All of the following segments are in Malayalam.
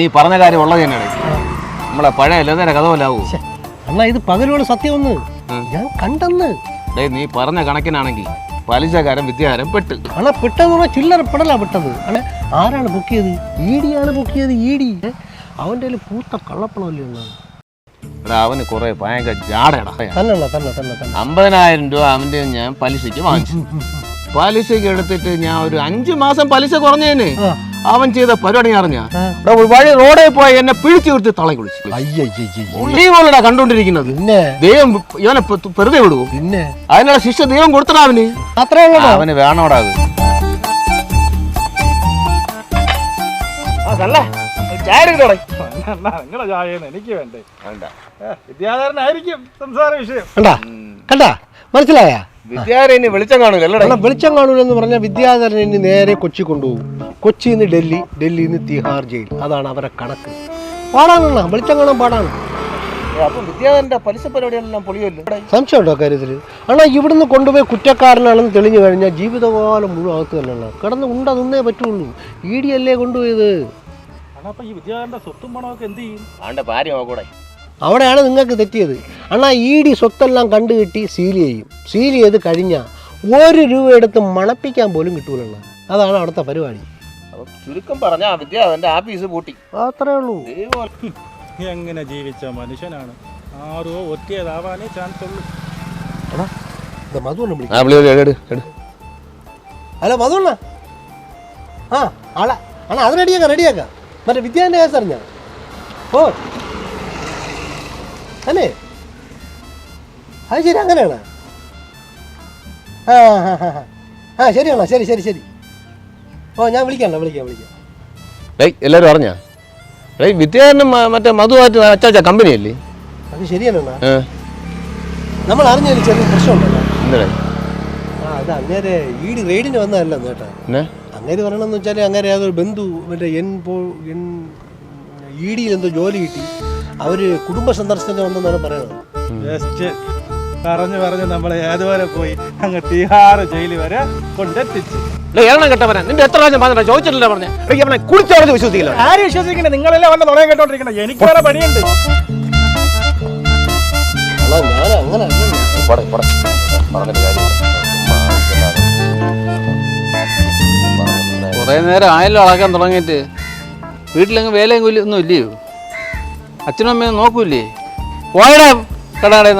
നീ പറഞ്ഞ കാര്യം ഉള്ളത് തന്നെയാണ്. നമ്മളെ പഴയ ലതര കഥ പോലാവൂ അണ്ണാ ഇത് പകലോട് സത്യം ഒന്ന്. ഞാൻ കണ്ടെന്ന്. ഡേ നീ പറഞ്ഞ കണക്കിനാണെങ്കിൽ പലിശകാരം വിദ്യാരം പെട്ട്. അണ പെട്ടെന്ന് പറഞ്ഞാൽ ചില്ലറ പെടലാ പെട്ടത്. അണ ആരാണ് ബുക്ക് ചെയ്ത്? ഇ ഡി ആണ് ബുക്ക് ചെയ്ത് ഇ ഡി അവന്റെ കയ്യിൽ പൂത്ത കള്ളപ്പണമല്ലേ ഉള്ളത് എടാ അവന് കുറെ ഭയങ്കര ജാടയടാ തന്നെ അണ്ണാ, തന്നെ തന്നെ തന്നെ അമ്പതിനായിരം രൂപ അവന്റെ ഞാൻ പലിശയ്ക്ക് വാങ്ങിച്ചു. പലിശയ്ക്ക് എടുത്തിട്ട് ഞാൻ ഒരു അഞ്ചു മാസം പലിശ കുറഞ്ഞതിന് ആ. അവൻ ചെയ്ത പരിപാടി അറിഞ്ഞ? വഴി റോഡിൽ പോയി എന്നെ പിടിച്ചു നിർത്തി തളി കുളിച്ചു. നീ പോലടാ കണ്ടോണ്ടിരിക്കുന്നത് പിന്നെ? ദൈവം ഇവനെ പെറുതെ വെറുതെ വിടുവോ? പിന്നെ? അതിനുള്ള ശിക്ഷ ദൈവം കൊടുത്തടാ അവന്. അത്രേ ഉള്ളൂ. അവന് വേണോടാ അത്. വിദ്യാധരനായിരിക്കും സംസാര വിഷയം. കണ്ടാ? കണ്ടാ? മനസ്സിലായ? വിദ്യാലയം വെളിച്ചം കാണൂല വെളിച്ചം കാണൂലെന്ന് പറഞ്ഞാൽ വിദ്യാധരൻ ഇനി നേരെ കൊച്ചി കൊണ്ടുപോകും. കൊച്ചിയിൽ നിന്ന് ഡൽഹി ഡൽഹിയിൽ നിന്ന് തിഹാർ ജയിൽ. അതാണ് അവരെ കണക്ക്. പാടാനാണ് വെളിച്ചം കാണാൻ പാടാണ്. സംശയമുണ്ടോ കാര്യത്തിൽ അണ്ണാ ഇവിടുന്ന് കൊണ്ടുപോയി കുറ്റക്കാരനാണെന്ന് തെളിഞ്ഞു കഴിഞ്ഞാൽ ജീവിതകാലം മുഴുവൻ അകത്ത് തന്നെയാണ് കിടന്ന് ഉണ്ട നിന്നേ പറ്റുള്ളൂ. ഇ ഡി അല്ലേ കൊണ്ടുപോയത്? അവിടെയാണ് നിങ്ങൾക്ക് തെറ്റിയത്. അണ്ണാ ഇ ഡി സ്വത്തെല്ലാം കണ്ടുകിട്ടി സീൽ ചെയ്യും. സീൽ ചെയ്ത് കഴിഞ്ഞാൽ ഒരു രൂപ എടുത്ത് മണപ്പിക്കാൻ പോലും കിട്ടൂലണ്ണ. അതാണ് അവിടുത്തെ പരിപാടി. ചുരുക്കം പറഞ്ഞ വിദ്യ അവന്റെ ആഫീസ് പൂട്ടി. അത്രേ ഉള്ളൂ. എങ്ങനെ ജീവിച്ച മനുഷ്യനാണ്? ആരോ ഒറ്റയതാവാനേ ചാൻസ് ഉള്ളൂ. ഹലോ മധുണ്ണ ആ ആളെ അണ്ണാ അത് റെഡിയാക്കാം റെഡിയാക്കാം. മറ്റേ വിദ്യാന്റെ കേസ് അറിഞ്ഞ? ഓ. അല്ലേ? അത് ശരി അങ്ങനെയാണ്. ആ ആ ഹാ ഹാ ആ. ശരിയാണോ ശരി ശരി ശരി. ഓ ഞാൻ വിളിക്കാം വിളിക്കാം വിളിക്കാം. ഡേയ് എല്ലാരും അറിഞ്ഞാ? ഡേയ് വിദ്യാധരനും മറ്റേ മധുവായിട്ട് അച്ചാച്ച കമ്പനി അല്ലേ അത് ശരിയാണ് നമ്മൾ അറിഞ്ഞൊരു ചെറിയ പ്രശ്നമുണ്ടല്ലോ. എന്താ ആ അത് അങ്ങേരെ ഈട് റെയ്ഡിന് വന്നതല്ല കേട്ടോ. അങ്ങേര് പറയണമെന്ന് വെച്ചാൽ അങ്ങനെ അതൊരു ബന്ധു മറ്റേ എൻ പോ എൻ ഇ ഡിയിൽ എന്തോ ജോലി കിട്ടി. അവർ കുടുംബ സന്ദർശനത്തിന് വന്നെന്നാണ് പറയുന്നത്. ജസ്റ്റ് പറഞ്ഞു പറഞ്ഞു നമ്മളെ ഏതുവരെ പോയി. അങ്ങ് തിഹാർ ജയിലിൽ വരെ കൊണ്ടെത്തിച്ചു. എണ്ണം കെട്ടവനാ. നിന്റെ എത്ര പ്രാവശ്യം പറഞ്ഞ. ചോദിച്ചിട്ടില്ല പറഞ്ഞ അവനെ കുളിച്ചോടെ വിശ്വസിക്കില്ല ആര് വിശ്വസിക്കണേ നിങ്ങളെല്ലാം വന്ന് നുണയം കേട്ടോണ്ടിരിക്കണേ എനിക്ക് വേറെ പണിയുണ്ട്. അങ്ങനെ. കുറേ നേരം ആയല്ലോ അളക്കാൻ തുടങ്ങിയിട്ട്. വീട്ടിലങ്ങ് വേലയും കൂലി ഒന്നും ഇല്ലയോ? അച്ഛനും അമ്മയും നോക്കൂലേ പോയടാ കടകടയിൽ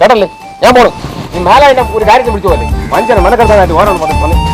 കേട്ടല്ലേ ഞാൻ പോണു. നീ മേലെ ഒരു കാര്യത്തിൽ വിളിച്ചു പോലെ മനുഷ്യനെ മെനക്കെടുത്താനായിട്ട് ഓരോന്ന് പറഞ്ഞു.